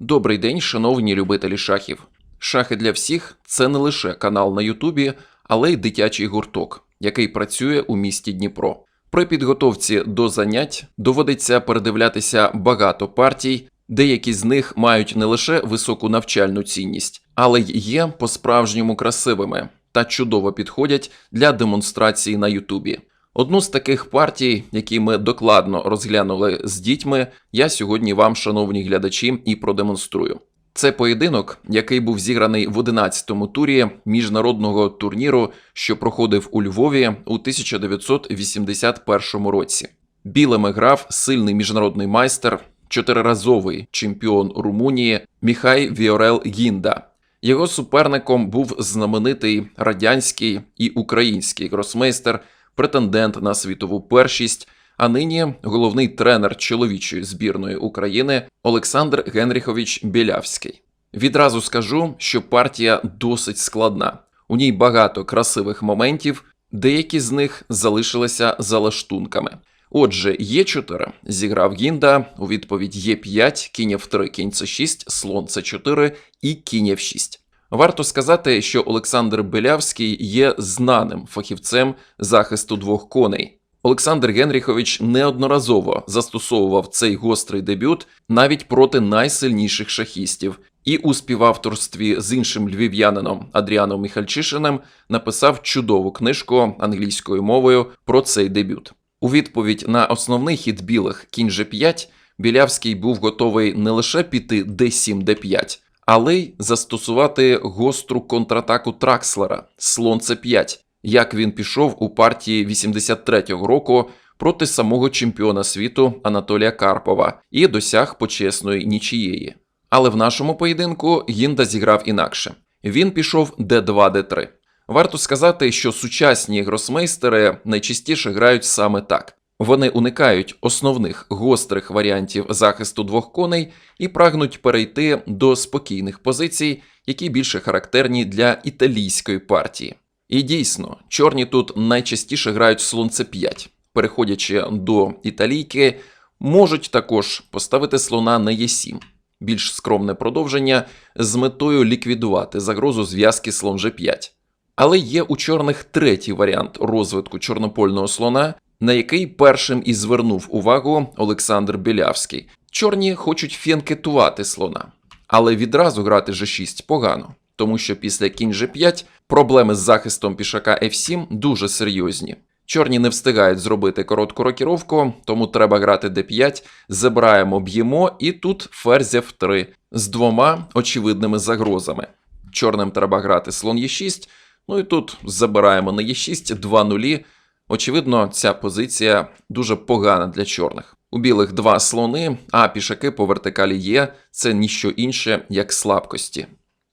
Добрий день, шановні любителі шахів. Шахи для всіх це не лише канал на Ютубі, але й дитячий гурток, який працює у місті Дніпро. При підготовці до занять доводиться передивлятися багато партій, деякі з них мають не лише високу навчальну цінність, але й є по-справжньому красивими та чудово підходять для демонстрації на Ютубі. Одну з таких партій, які ми докладно розглянули з дітьми, я сьогодні вам, шановні глядачі, і продемонструю. Це поєдинок, який був зіграний в 11-му турі міжнародного турніру, що проходив у Львові у 1981 році. Білими грав сильний міжнародний майстер, чотириразовий чемпіон Румунії Міхай Віорел Гінда. Його суперником був знаменитий радянський і український гросмейстер, претендент на світову першість, а нині головний тренер чоловічої збірної України Олександр Генріхович Білявський. Відразу скажу, що партія досить складна. У ній багато красивих моментів, деякі з них залишилися за лаштунками. Отже, Е4 зіграв Гінда у відповідь Е5, кінь F3, кінь С6, слон С4 і кінь F6. Варто сказати, що Олександр Белявський є знаним фахівцем захисту двох коней. Олександр Генріхович неодноразово застосовував цей гострий дебют навіть проти найсильніших шахістів, і у співавторстві з іншим львів'янином Адріаном Міхальчишиним написав чудову книжку англійською мовою про цей дебют. У відповідь на основний хід білих кінь G5 Білявський був готовий не лише піти d7 d5, але й застосувати гостру контратаку Тракслера слон c5, як він пішов у партії 83-го року проти самого чемпіона світу Анатолія Карпова і досяг почесної нічієї. Але в нашому поєдинку Гінда зіграв інакше. Він пішов d2 d3. Варто сказати, що сучасні гросмейстери найчастіше грають саме так. Вони уникають основних гострих варіантів захисту двох коней і прагнуть перейти до спокійних позицій, які більше характерні для італійської партії. І дійсно, чорні тут найчастіше грають слон c5, переходячи до італійки, можуть також поставити слона на e7, більш скромне продовження з метою ліквідувати загрозу зв'язки слон g5. Але є у чорних третій варіант розвитку чорнопольного слона, на який першим і звернув увагу Олександр Білявський. Чорні хочуть фенкетувати слона, але відразу грати G6 погано, тому що після кінь G5 проблеми з захистом пішака F7 дуже серйозні. Чорні не встигають зробити коротку рокіровку, тому треба грати d5, забираємо, б'ємо, і тут ферзь f3 з двома очевидними загрозами. Чорним треба грати слон e6, ну і тут забираємо на e6 2 нулі. Очевидно, ця позиція дуже погана для чорних. У білих два слони, а пішаки по вертикалі є, це ніщо інше, як слабкості.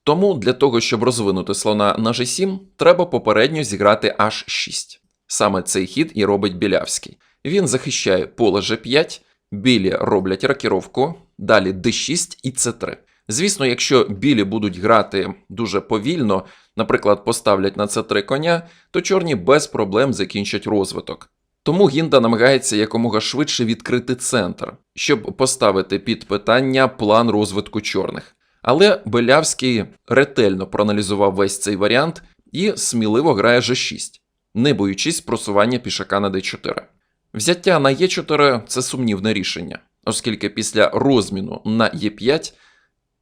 Тому для того, щоб розвинути слона на g7, треба попередньо зіграти h6. Саме цей хід і робить Білявський. Він захищає поле g5, білі роблять рокіровку, далі d6 і c3. Звісно, якщо білі будуть грати дуже повільно, наприклад, поставлять на c3 коня, то чорні без проблем закінчать розвиток. Тому Гінда намагається якомога швидше відкрити центр, щоб поставити під питання план розвитку чорних. Але Белявський ретельно проаналізував весь цей варіант і сміливо грає g6, не боючись просування пішака на d4. Взяття на e4 це сумнівне рішення, оскільки після розміну на e5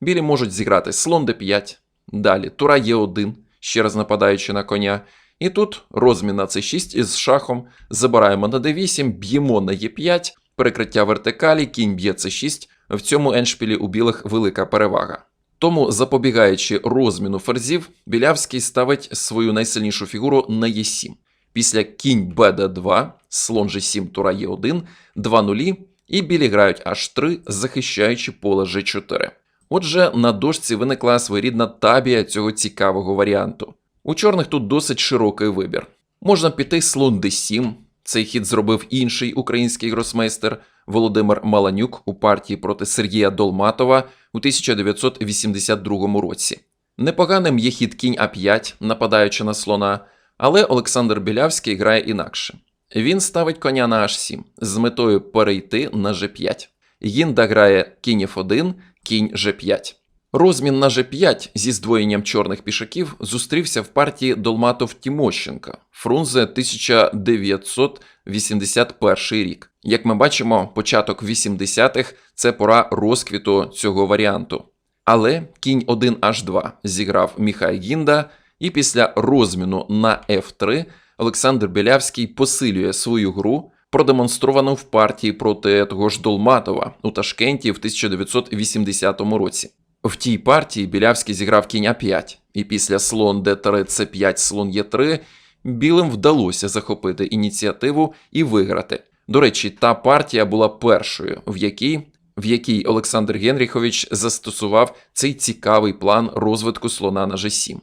білі можуть зіграти слон d5, далі тура e1, ще раз нападаючи на коня. І тут розмін на c6 із шахом, забираємо на d8, б'ємо на e5, перекриття вертикалі, кінь б'є c6. В цьому еншпілі у білих велика перевага. Тому, запобігаючи розміну ферзів, Білявський ставить свою найсильнішу фігуру на e7. Після кінь bd2, слон g7, тура e1, 2 нулі, і білі грають h3, захищаючи поле g4. Отже, на дошці виникла своєрідна табія цього цікавого варіанту. У чорних тут досить широкий вибір. Можна піти слон d7. Цей хід зробив інший український гросмейстер Володимир Маланюк у партії проти Сергія Долматова у 1982 році. Непоганим є хід кінь А5, нападаючи на слона, але Олександр Білявський грає інакше. Він ставить коня на H7 з метою перейти на G5. Гінда грає кінь F1, кінь G5. Розмін на G5 зі здвоєнням чорних пішаків зустрівся в партії Долматов Тімощенка Фрунзе 1981 рік. Як ми бачимо, початок 80-х – це пора розквіту цього варіанту. Але кінь 1H2 зіграв Міхай Гінда, і після розміну на F3 Олександр Білявський посилює свою гру, продемонстровану в партії проти того ж Долматова у Ташкенті в 1980 році. В тій партії Білявський зіграв кінь А5, і після слон Д3, С5, слон Е3 білим вдалося захопити ініціативу і виграти. До речі, та партія була першою, в якій, в якій Олександр Генріхович застосував цей цікавий план розвитку слона на G7.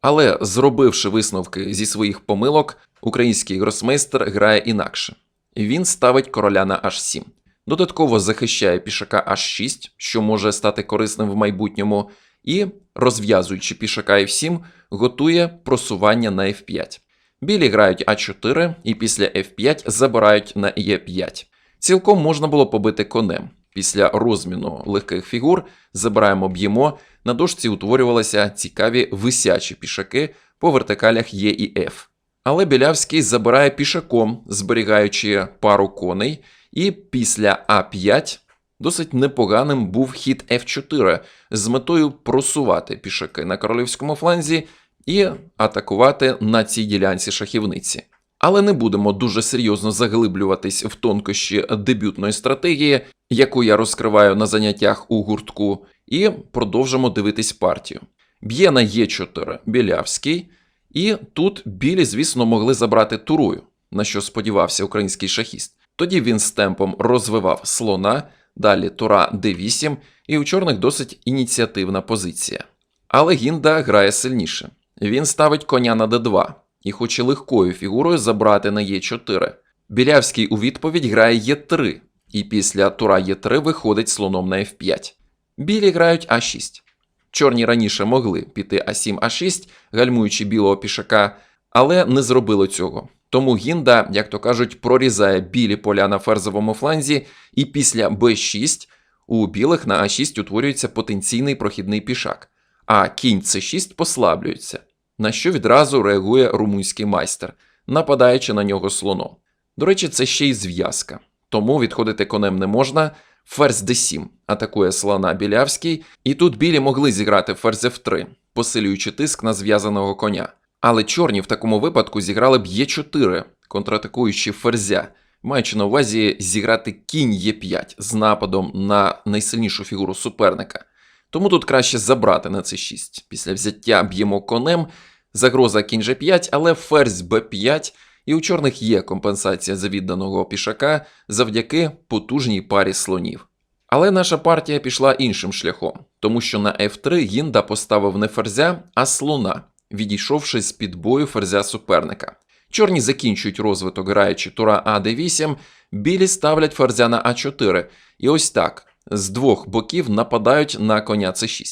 Але зробивши висновки зі своїх помилок, український гросмейстер грає інакше. Він ставить короля на H7. Додатково захищає пішака H6, що може стати корисним в майбутньому, і, розв'язуючи пішака F7, готує просування на F5. Білі грають А4 і після F5 забирають на Е5. Цілком можна було побити конем. Після розміну легких фігур забираємо б'ємо. На дошці утворювалися цікаві висячі пішаки по вертикалях Е і Ф. Але Білявський забирає пішаком, зберігаючи пару коней, і після А5 досить непоганим був хід F4 з метою просувати пішаки на королівському фланзі і атакувати на цій ділянці шахівниці. Але не будемо дуже серйозно заглиблюватись в тонкощі дебютної стратегії, яку я розкриваю на заняттях у гуртку, і продовжимо дивитись партію. Б'є на Е4 Білявський, і тут білі, звісно, могли забрати турою, на що сподівався український шахіст. Тоді він з темпом розвивав слона, далі тура d8, і у чорних досить ініціативна позиція. Але Гінда грає сильніше. Він ставить коня на d2 і хоче легкою фігурою забрати на Е4. Білявський у відповідь грає Е3, і після тура Е3 виходить слоном на F5. Білі грають А6. Чорні раніше могли піти А7 А6, гальмуючи білого пішака, але не зробили цього. Тому Гінда, як то кажуть, прорізає білі поля на ферзовому фланзі, і після Б6 у білих на А6 утворюється потенційний прохідний пішак, а кінь С6 послаблюється, на що відразу реагує румунський майстер, нападаючи на нього слоном. До речі, це ще й зв'язка, тому відходити конем не можна. Ферзь d7 атакує слона Білявський, і тут білі могли зіграти ферзь f3, посилюючи тиск на зв'язаного коня. Але чорні в такому випадку зіграли б Е4, контратакуючи ферзя, маючи на увазі зіграти кінь Е5 з нападом на найсильнішу фігуру суперника. Тому тут краще забрати на С6. Після взяття б'ємо конем, загроза кінь G5, але ферзь Б5, і у чорних є компенсація за відданого пішака завдяки потужній парі слонів. Але наша партія пішла іншим шляхом, тому що на F3 Гінда поставив не ферзя, а слона, відійшовши з під бою ферзя суперника. Чорні закінчують розвиток, граючи тура А d8, білі ставлять ферзя на А4, і ось так з двох боків нападають на коня С6.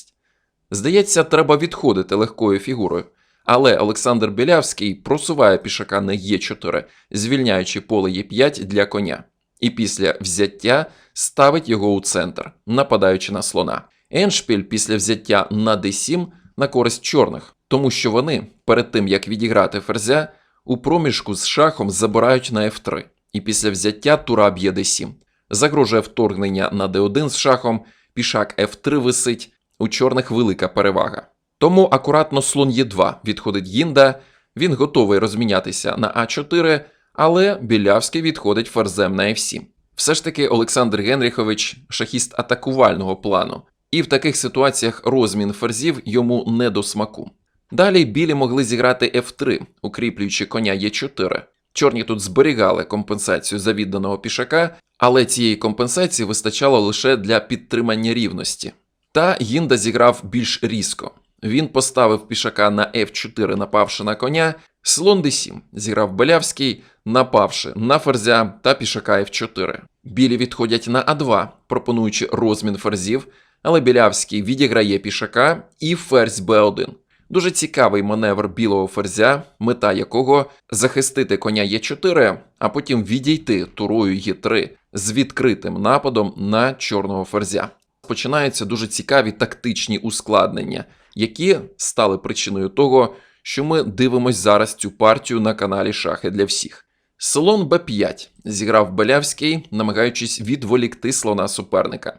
Здається, треба відходити легкою фігурою. Але Олександр Білявський просуває пішака на Е4, звільняючи поле Е5 для коня, і після взяття ставить його у центр, нападаючи на слона. Еншпіль після взяття на d7 на користь чорних, тому що вони, перед тим як відіграти ферзя, у проміжку з шахом забирають на F3, і після взяття тура б'є d7. Загрожує вторгнення на d1 з шахом, пішак F3 висить, у чорних велика перевага. Тому акуратно слон Е2 відходить Гінда, він готовий розмінятися на А4, але Білявський відходить ферзем на F7. Все ж таки Олександр Генріхович шахіст атакувального плану, і в таких ситуаціях розмін ферзів йому не до смаку. Далі білі могли зіграти F3, укріплюючи коня Е4. Чорні тут зберігали компенсацію за відданого пішака, але цієї компенсації вистачало лише для підтримання рівності. Та Гінда зіграв більш різко. Він поставив пішака на F4, напавши на коня, слон d7 зіграв Белявський, напавши на ферзя та пішака F4. Білі відходять на А2, пропонуючи розмін ферзів, але Білявський відіграє пішака і ферзь Б1. Дуже цікавий маневр білого ферзя, мета якого захистити коня Е4, а потім відійти турою Е3 з відкритим нападом на чорного ферзя. починаються дуже цікаві тактичні ускладнення, які стали причиною того, що ми дивимось зараз цю партію на каналі Шахи для всіх. Слон Б5 зіграв Белявський, намагаючись відволікти слона суперника.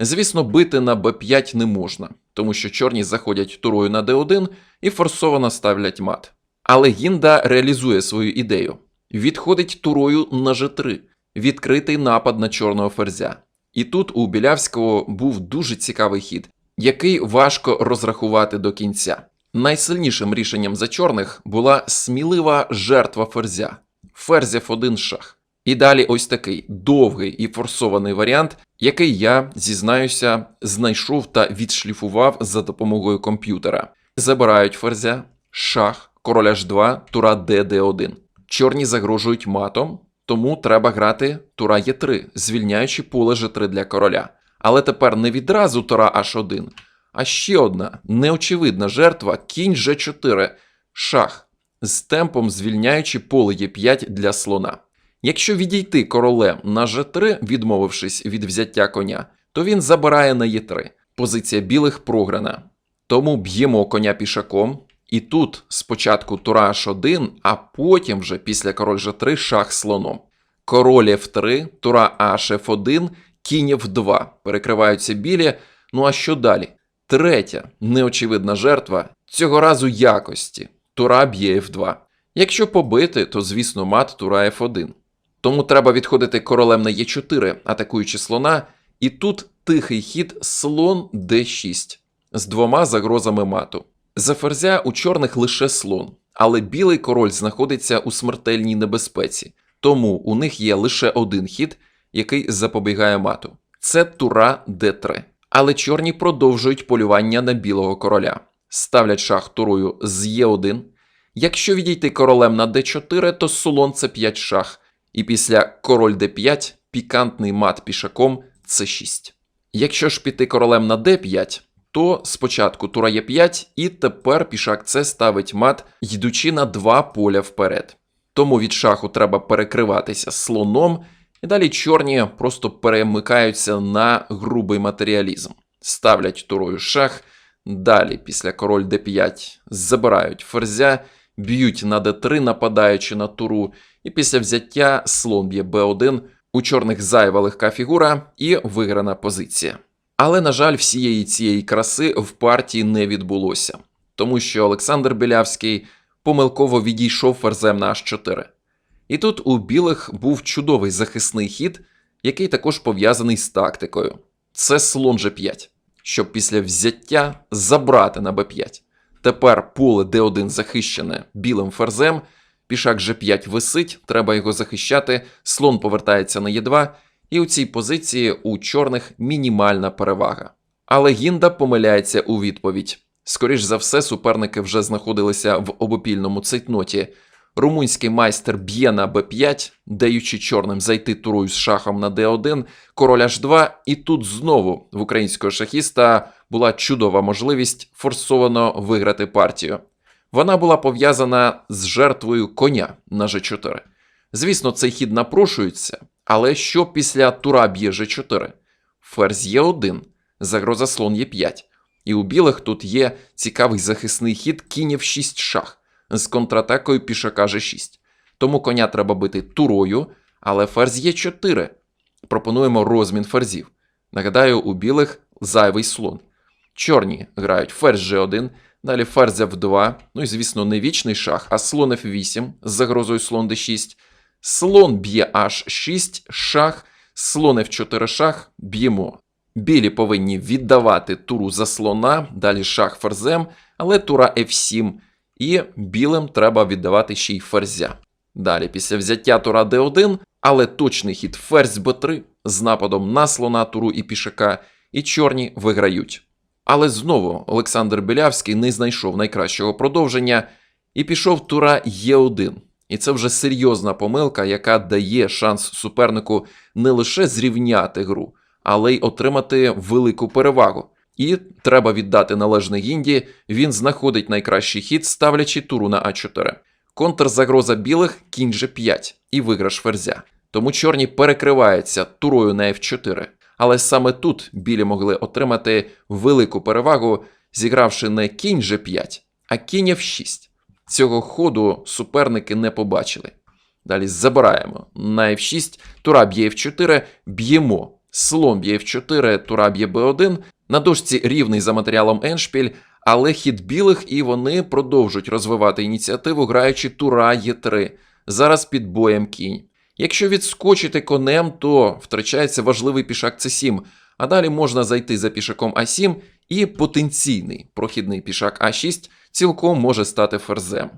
Звісно, бити на Б5 не можна, тому що чорні заходять турою на Д1 і форсовано ставлять мат. Але Гінда реалізує свою ідею. Відходить турою на Ж3, відкритий напад на чорного ферзя. І тут у Білявського був дуже цікавий хід, який важко розрахувати до кінця. Найсильнішим рішенням за чорних була смілива жертва ферзя ферзь F1 шах. І далі ось такий довгий і форсований варіант, який я, зізнаюся, знайшов та відшліфував за допомогою комп'ютера. Забирають ферзя, шах, король H2, тура D, D1. Чорні загрожують матом, тому треба грати тура Е3, звільняючи поле G3 для короля. Але тепер не відразу Тора H1, а ще одна неочевидна жертва кінь G4, шах, з темпом звільняючи поле Е5 для слона. Якщо відійти королем на G3, відмовившись від взяття коня, то він забирає на Е3. Позиція білих програна. Тому б'ємо коня пішаком. І тут спочатку Тура H1, а потім вже після король G3 шах слоном. Король F3, Тура HF1 Кінів 2 перекриваються білі. Ну а що далі? Третя неочевидна жертва цього разу якості Тура б'є F2. Якщо побити, то звісно мат Тура F1. Тому треба відходити королем на Е4, атакуючи слона, і тут тихий хід слон d6 з двома загрозами мату. За ферзя у чорних лише слон, але білий король знаходиться у смертельній небезпеці, тому у них є лише один хід, який запобігає мату. Це тура d3. Але чорні продовжують полювання на білого короля, ставлять шах турою з Е1. Якщо відійти королем на d4, то слон це 5 шах. І після король d5 пікантний мат пішаком c6. Якщо ж піти королем на d5, то спочатку тура Е5, і тепер пішак С ставить мат, йдучи на два поля вперед. Тому від шаху треба перекриватися слоном, і далі чорні просто перемикаються на грубий матеріалізм, ставлять турою шах. Далі, після король d5, забирають ферзя, б'ють на d3, нападаючи на туру, і після взяття слон б'є b1, у чорних зайва легка фігура і виграна позиція. Але, на жаль, всієї цієї краси в партії не відбулося, тому що Олександр Білявський помилково відійшов ферзем на h4. І тут у білих був чудовий захисний хід, який також пов'язаний з тактикою. Це слон g5, щоб після взяття забрати на b5. Тепер поле d1 захищене білим ферзем, пішак g5 висить, треба його захищати, слон повертається на e2, і у цій позиції у чорних мінімальна перевага. Але Гінда помиляється у відповідь. Скоріш за все, суперники вже знаходилися в обопільному цейтноті. Румунський майстер б'є на b5, даючи чорним зайти турою з шахом на d1, король h2, і тут знову в українського шахіста була чудова можливість форсовано виграти партію. Вона була пов'язана з жертвою коня на g4. Звісно, цей хід напрошується, але що після тура б'є g4? Ферзь є 1 загроза слон є 5 І у білих тут є цікавий захисний хід кінь в 6 шах з контратакою пішака g6. Тому коня треба бити турою, але ферзь є 4. Пропонуємо розмін ферзів. Нагадаю, у білих зайвий слон. Чорні грають ферзь g1, далі ферзь f2, ну і, звісно, не вічний шах, а слон f8 з загрозою слон d6. Слон б'є h6, шах, слон f4 шах, б'ємо. Білі повинні віддавати туру за слона, далі шах ферзем, але тура f7. І білим треба віддавати ще й ферзя. Далі, після взяття тура d1, але точний хід ферзь b3 з нападом на слона, туру і пішака, і чорні виграють. Але знову Олександр Білявський не знайшов найкращого продовження і пішов тура Е1. І це вже серйозна помилка, яка дає шанс супернику не лише зрівняти гру, але й отримати велику перевагу. І треба віддати належне Гінді, він знаходить найкращий хід, ставлячи туру на А4. Контрзагроза білих кінь G5 і виграш ферзя. Тому чорні перекриваються турою на F4. Але саме тут білі могли отримати велику перевагу, зігравши не кінь G5, а кінь F6. Цього ходу суперники не побачили. Далі забираємо на F6, тура б'є F4, б'ємо. Слон б'є F4, тура б'є B1. На дошці рівний за матеріалом Еншпіль, але хід білих і вони продовжують розвивати ініціативу, граючи тура Е3. Зараз під боєм кінь. Якщо відскочити конем, то втрачається важливий пішак С7, а далі можна зайти за пішаком А7 і потенційний прохідний пішак А6 цілком може стати ферзем.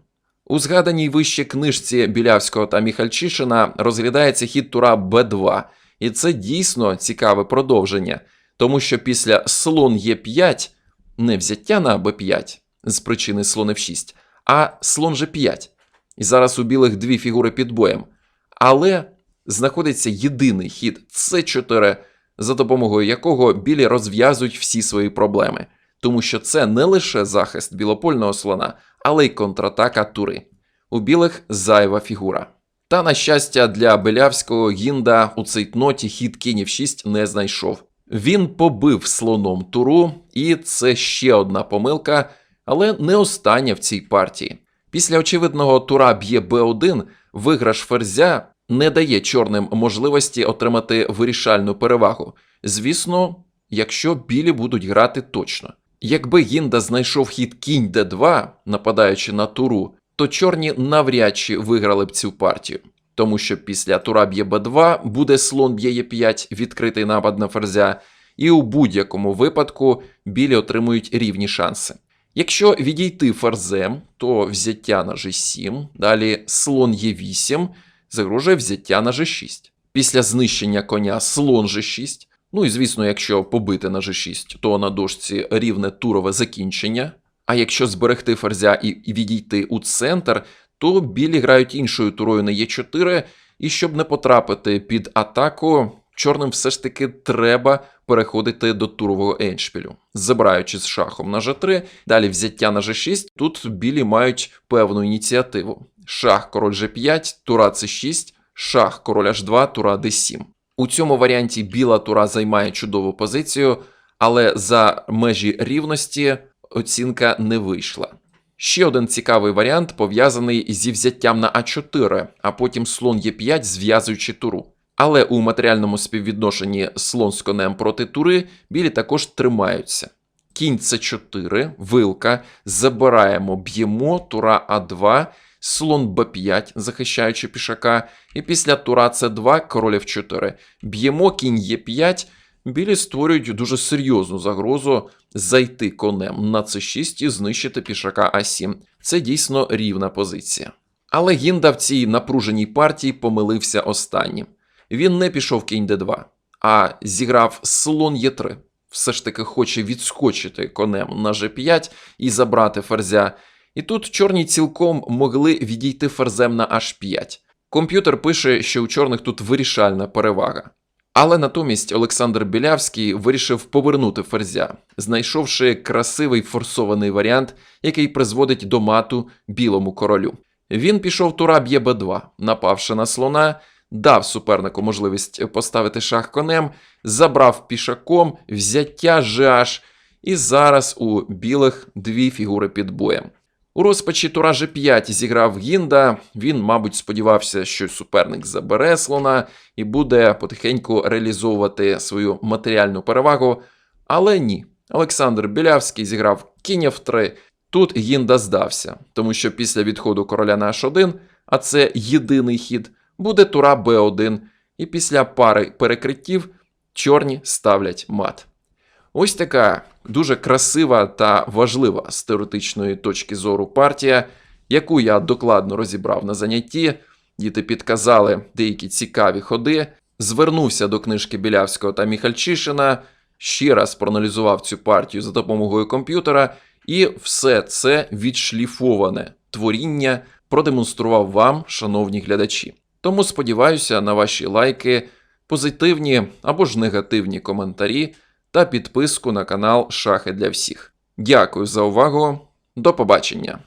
У згаданій вище книжці Білявського та Міхальчишина розглядається хід тура Б2, і це дійсно цікаве продовження, тому що після слон Е5 не взяття на Б5 з причини слон F6, а слон G5. І зараз у білих дві фігури під боєм. Але знаходиться єдиний хід С4, за допомогою якого білі розв'язують всі свої проблеми, тому що це не лише захист білопольного слона, але й контратака тури. У білих зайва фігура. Та, на щастя, для Белявського Гінда у цейтноті хід кінь 6 не знайшов. Він побив слоном туру, і це ще одна помилка, але не остання в цій партії. Після очевидного тура б'є Б1 виграш ферзя не дає чорним можливості отримати вирішальну перевагу. Звісно, якщо білі будуть грати точно. Якби Гінда знайшов хід кінь Д2, нападаючи на туру, то чорні навряд чи виграли б цю партію. Тому що після тура б'є Б2 буде слон б'є Е5, відкритий напад на ферзя, і у будь-якому випадку білі отримують рівні шанси. Якщо відійти ферзем, то взяття на G7, далі слон Е8 загрожує взяття на G6. Після знищення коня слон G6. Ну і звісно, якщо побити на G6, то на дошці рівне турове закінчення. А якщо зберегти ферзя і відійти у центр, то білі грають іншою турою на Е4, і щоб не потрапити під атаку, чорним все ж таки треба переходити до турового еншпілю, забираючи з шахом на G3, далі взяття на G6. Тут білі мають певну ініціативу. Шах король G5, тура C6, шах король H2, тура D7. У цьому варіанті біла тура займає чудову позицію, але за межі рівності оцінка не вийшла. Ще один цікавий варіант пов'язаний зі взяттям на А4, а потім слон Е5, зв'язуючи туру. Але у матеріальному співвідношенні слон з конем проти тури білі також тримаються. Кінь С4, вилка, забираємо, б'ємо, тура А2, слон Б5, захищаючи пішака, і після тура С2, король F4. Б'ємо кінь Е5, білі створюють дуже серйозну загрозу зайти конем на С6 і знищити пішака А7. Це дійсно рівна позиція. Але Гінда в цій напруженій партії помилився останнім. Він не пішов кінь Д2, а зіграв слон Е3. Все ж таки хоче відскочити конем на G5 і забрати ферзя. І тут чорні цілком могли відійти ферзем на H5. Комп'ютер пише, що у чорних тут вирішальна перевага. Але натомість Олександр Білявський вирішив повернути ферзя, знайшовши красивий форсований варіант, який призводить до мату білому королю. Він пішов тура б'є Б2, напавши на слона, дав супернику можливість поставити шах конем, забрав пішаком, взяття GH, і зараз у білих дві фігури під боєм. У розпачі тура G5 зіграв Гінда. Він, мабуть, сподівався, що суперник забере слона і буде потихеньку реалізовувати свою матеріальну перевагу. Але ні. Олександр Білявський зіграв кінь F3. Тут Гінда здався, тому що після відходу короля на H1, а це єдиний хід, буде тура B1, і після пари перекриттів чорні ставлять мат. Ось така дуже красива та важлива з теоретичної точки зору партія, яку я докладно розібрав на занятті. Діти підказали деякі цікаві ходи. Звернувся до книжки Білявського та Міхальчишина, ще раз проаналізував цю партію за допомогою комп'ютера, і все це відшліфоване творіння продемонстрував вам, шановні глядачі. Тому сподіваюся на ваші лайки, позитивні або ж негативні коментарі та підписку на канал Шахи для всіх. Дякую за увагу. До побачення!